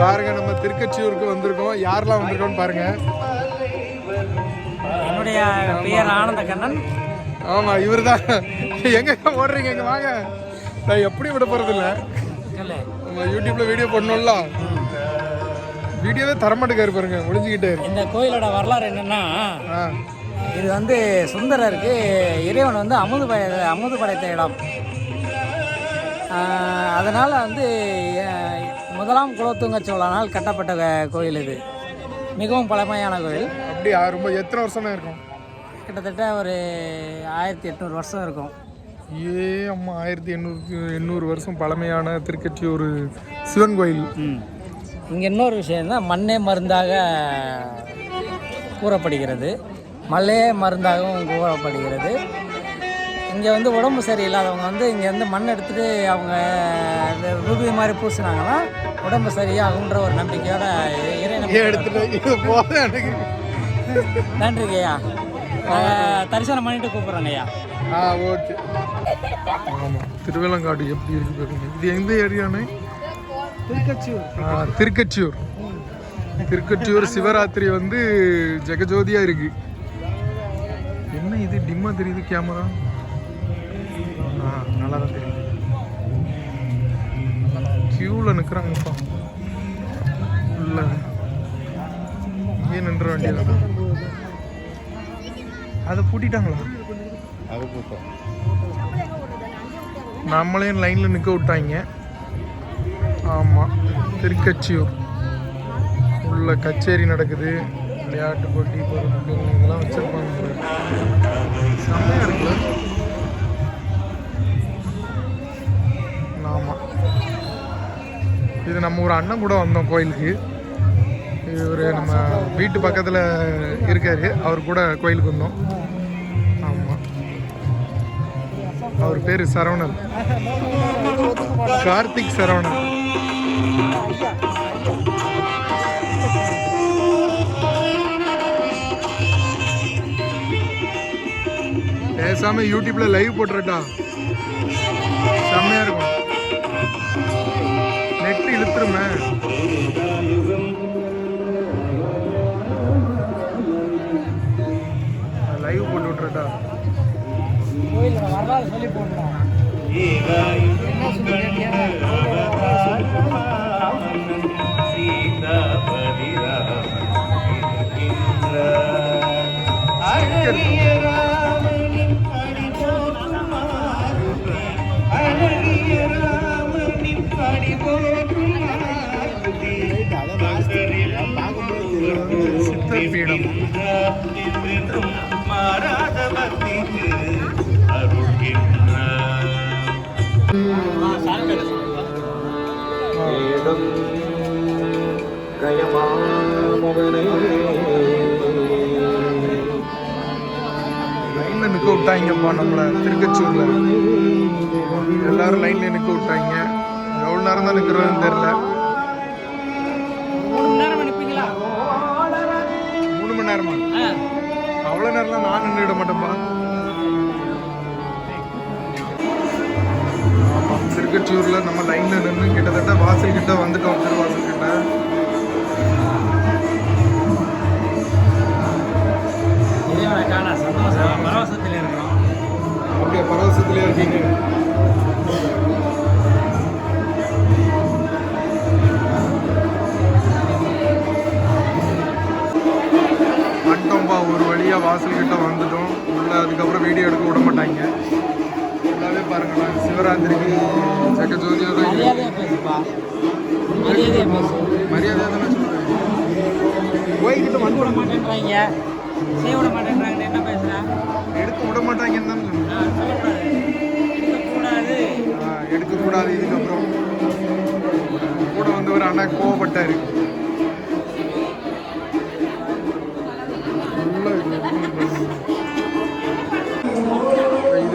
பாருங்க நம்ம திருக்கச்சியூருக்கு வந்திருக்கோம். யாரெல்லாம் வந்திருக்கோம்னு பாருங்க. என்னுடைய பெயர் ஆனந்த கண்ணன் ஆமா இவர்தான். எங்க ஓடுறீங்க? எங்க வாங்க. நான் எப்படி விட போறது இல்ல. நம்ம யூடியூப்ல வீடியோ பண்ணணும்ல வீடியோவே தரமாட்டேக்காரு பாருங்க. ஒளிஞ்சுக்கிட்டே இந்த கோயிலோட வரலாறு என்னன்னா இது வந்து சுந்தரருக்கு இறைவன் வந்து அமுது படை அமுது படைத்த இடம். அதனால வந்து முதலாம் குலோத்துங்க சோழனால் கட்டப்பட்ட கோயில் இது. மிகவும் பழமையான கோயில். அப்படியா? ரொம்ப எத்தனை வருஷமா இருக்கும்? கிட்டத்தட்ட ஒரு ஆயிரத்தி எட்நூறு வருஷம் இருக்கும். ஏ அம்மா ஆயிரத்தி எண்ணூறு எண்ணூறு வருஷம் பழமையான திருக்கச்சியூர் சிவன் கோயில். இங்கே இன்னொரு விஷயம் தான் மண்ணே மருந்தாக கூறப்படுகிறது. மல்லே மருந்தாகவும் கூறப்படுகிறது. இங்கே வந்து உடம்பு சரியில்லாதவங்க வந்து இங்கேருந்து மண் எடுத்துகிட்டு அவங்க ரூபி மாதிரி பூசினாங்கன்னா உடம்பு சரியாகுன்ற ஒரு நம்பிக்கையோட இறை எனக்கு. நன்றிங்க ஐயா. தரிசனம் பண்ணிட்டு கூப்பிட்றோங்க ஐயா. ஆ ஓகே. ஆமாம் திருவேலங்காடு எப்படி இருக்கு பாருங்க. இது எந்த ஏரியானே திருக்கச்சியூர். ஆ, திருக்கச்சியூர். திருக்கச்சியூர் சிவராத்திரி வந்து ஜெகஜோதியா இருக்கு. என்ன இது டிம்மா தெரியுது கேமரா ஆ நல்லா தான் தெரியும் கியூவில் நிற்கிறாங்கப்பா இல்லை ஏன் நின்ற வேண்டியது அதை பூட்டிட்டாங்களா? நம்மளையும் லைனில் நிற்க விட்டாங்க. ஆமாம் திருக்கச்சியூர் உள்ள கச்சேரி நடக்குது. விளையாட்டு போட்டி பொருட்கள் இதெல்லாம் வச்சுருப்பாங்க. நம்ம ஒரு அண்ணன் கூட வந்தோம் கோயிலுக்கு. இவர் நம்ம வீட்டு பக்கத்தில் இருக்கார். அவர் கூட கோயிலுக்கு வந்தோம். ஆமாம் அவர் பேர் சரவணன். கார்த்திக் சரவணன். பேசாம யூடியூப்ல லைவ் போட்டுறட்டா. செம்மையா இருக்கும். நெட் இழுத்துருமே. லைவ் போட்டு விட்டுருட்டா வரலாறு சொல்லி போடுறோம் என்ன சொல்லி சித்தர் பீடம் லைன்ல நிக்க விட்டாங்கப்பா நம்மள திருக்கச்சூர்ல எல்லாரும் லைன்ல நிக்க விட்டாங்க எவ்வளவு நேரம் தான் நிக்கிறோம்னு தெரியல. மூணு மணி நேரம் அனுப்பிங்களா மூணு மணி நேரமா? ஆ. அவ்வளவு நேரம்லாம் நான் நின்றுட மாட்டேன்ப்பா ஆமா, திருக்கச்சூர்ல நம்ம லைன்ல நின்று கிட்டத்தட்ட வாசல் கிட்ட வந்துட்டோம் திருவாசல் கிட்ட சந்தோஷம். பரவசத்தில் ஒரு வழியா வாசல் கிட்ட வந்துட்டோம். உள்ள அதுக்கப்புறம் வீடியோ எடுக்க விட மாட்டாங்க. ஃபுல்லாகவே பாருங்களேன் சிவராத்திரிக்கு பேசுப்பா. மரியாதையா பேசு. மரியாதை தானே சொல்றேன். கோயில்கிட்ட விட வந்து மாட்டேன்றாங்க. செய்ய விட மாட்டேன்றாங்க என்ன பேசுறேன் எடுக்க விட மாட்டாங்கன்னு தானே சொன்னேன். எடுக்கக்கூடாது. இதுக்கப்புறம் கூட வந்து ஒரு அண்ணா கோவப்பட்டாரு.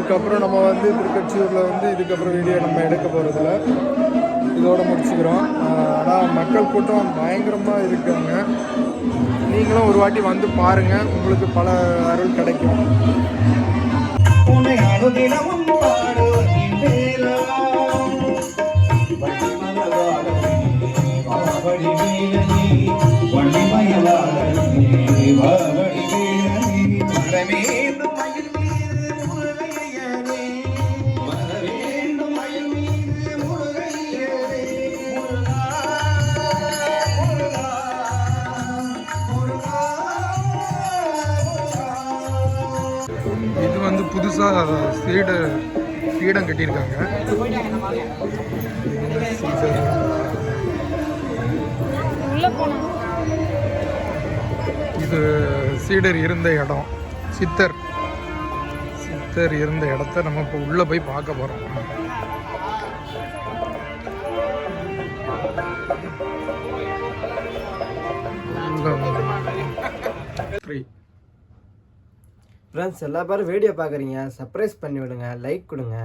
இதுக்கப்புறம் நம்ம வந்து திருக்கச்சியூரில் வந்து இதுக்கப்புறம் வீடியோ நம்ம எடுக்க போகிறதில்ல இதோட முடிச்சுக்கிறோம். ஆனால் மக்கள் கூட்டம் பயங்கரமாக இருக்காங்க. நீங்களும் ஒரு வாட்டி வந்து பாருங்கள் உங்களுக்கு பல அருள் கிடைக்கும். உன்னை புதுசாக சீடு சீடம் கட்டியிருக்காங்க. இது சீடர் இருந்த இடம். சித்தர். சித்தர் இருந்த இடத்த நம்ம இப்போ உள்ளே போய் பார்க்க போகிறோம் ஃப்ரீ ஃப்ரெண்ட்ஸ் எல்லா பேரும் வீடியோ பார்க்குறீங்க. சர்ப்ரைஸ் பண்ணி விடுங்க லைக் கொடுங்க.